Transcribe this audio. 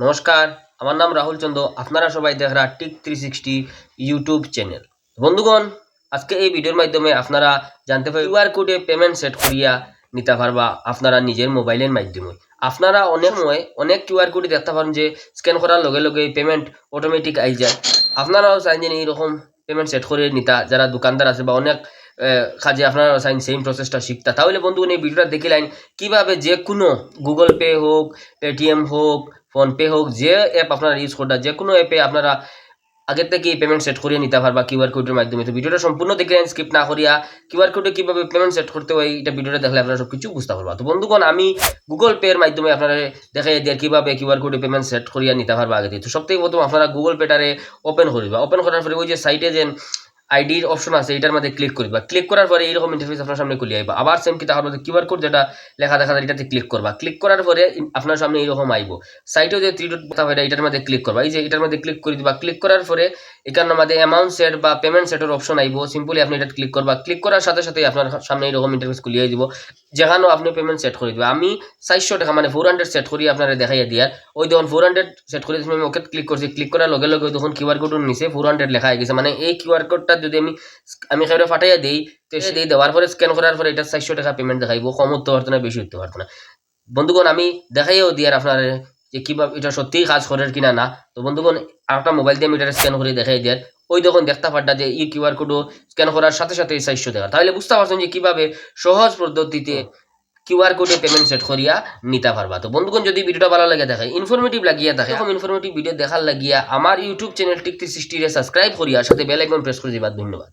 নমস্কার, আমার নাম রাহুল চন্দ্র আপনারা সবাই দেখরা tick three sixty YouTube channel বন্ধুগণ, আজকে এই ভিডিওর মাধ্যমে আপনারা জানতে পারবেন কিউআর কোডে পেমেন্ট সেট করিয়া নিতে পারবা আপনারা নিজের মোবাইলের মাধ্যমে। আপনারা অনেক সময় অনেক কিউআর কোডে দেখতে পারেন যে স্ক্যান করার লগে লগে পেমেন্ট অটোমেটিক আই যায়। আপনারাও চান যে এইরকম পেমেন্ট সেট করে নিতা, যারা দোকানদার আছে বা অনেক কাজে আপনারা চাইন সেম প্রসেসটা শিখতা তাহলে বন্ধুগণ, এই ভিডিওটা দেখে লাইন কীভাবে যে কোনো গুগল পে হোক পেটিএম হোক ফোনপে হোক, যে অ্যাপ আপনারা ইউজ করতে যে কোনো অ্যাপে আপনারা আগের থেকে পেমেন্ট সেট করিয়ে নিতে পারবা কিউআর কোডের মাধ্যমে। তো ভিডিওটা সম্পূর্ণ দেখলেন স্কিপ না করিয়া কিউআর কোডে কীভাবে পেমেন্ট সেট করতে হয় এটা ভিডিওটা দেখলে আপনারা সব কিছু বুঝতে পারবা। তো বন্ধুগণ, আমি গুগল পে এর মাধ্যমে আপনারা দেখাই দিয়ে কীভাবে কিউআর কোডে পেমেন্ট সেট করিয়া নিতে পারবা আগে থেকে। তো সব থেকে প্রথম আপনারা গুগল পেটারে ওপেন করিবা ওপেন করার পরে ওই যে সাইটে যে আইডির অপশন আছে, এটার মধ্যে ক্লিক করিবা। ক্লিক করার পরে এইরকম ইন্টারফেস আপনার সামনে খুলে আইবা আবার সেম কি, তার মধ্যে কিউআর কোড যেটা লেখা দেখা যায়, এটাতে ক্লিক করবা। ক্লিক করার পরে আপনার সামনে এইরকম আইবো। সাইটে যে থ্রি ডট কথা হয় এটার মধ্যে ক্লিক করবা। এই যে এটার মধ্যে ক্লিক করে দিবা। ক্লিক করার পরে এখানের মধ্যে অ্যামাউন্ট সেট বা পেমেন্ট সেটের অপশন আইবো। সিম্পলি আপনি এটা ক্লিক করবা। ক্লিক করার সাথে সাথে আপনার সামনে এরকম ইন্টারফেস খুলিয়ে দিব। যেখানেও আপনি পেমেন্ট সেট করে দিবা। আমি চারশো টাকা মানে ফোর হান্ড্রেড সেট করি আপনারা দেখাইয়া দিয়ার। ওই দেখুন ফোর হান্ড্রেড সেট করে আমি ওকে ক্লিক করছি। ক্লিক করার লগে লগে তখন কিউআর কোড নিচে ফোর হান্ড্রেড লেখা হয়ে গেছে। মানে এই কিউআর কোডটা যদি আমি আমি সেটা ফাটাইয়া দিই তো সে দিই দেওয়ার পরে স্ক্যান করার পরে এটা চারশো টাকা পেমেন্ট দেখাইবো কম হতে পারতো না বেশি হতে পারতো না বন্ধুগণ আমি দেখাইও দিয়ার আপনার যে কীভাবে এটা সত্যিই কাজ করে কিনা না তো বন্ধুগণ আরেকটা মোবাইল দিয়ে আমি এটা স্ক্যান করে দেখাই দিয়ে ওই তখন দেখতে পারটা যে এই কিউআর কোডও স্ক্যান করার সাথে সাথে এই চারশো টাকা। তাহলে বুঝতে পারছেন যে কীভাবে সহজ পদ্ধতিতে কিউআর কোডে পেমেন্ট সেট করিয়া নিতে পারবা তো বন্ধুগণ, যদি ভিডিওটা ভালো লাগে থাকে ইনফরমেটিভ লাগিয়া থাকে এরকম ইনফরমেটিভ ভিডিও দেখার লাগিয়া আমার YouTube channel tick three sixty subscribe করিয়া, সাথে বেল আইকন প্রেস করে দিবা। ধন্যবাদ।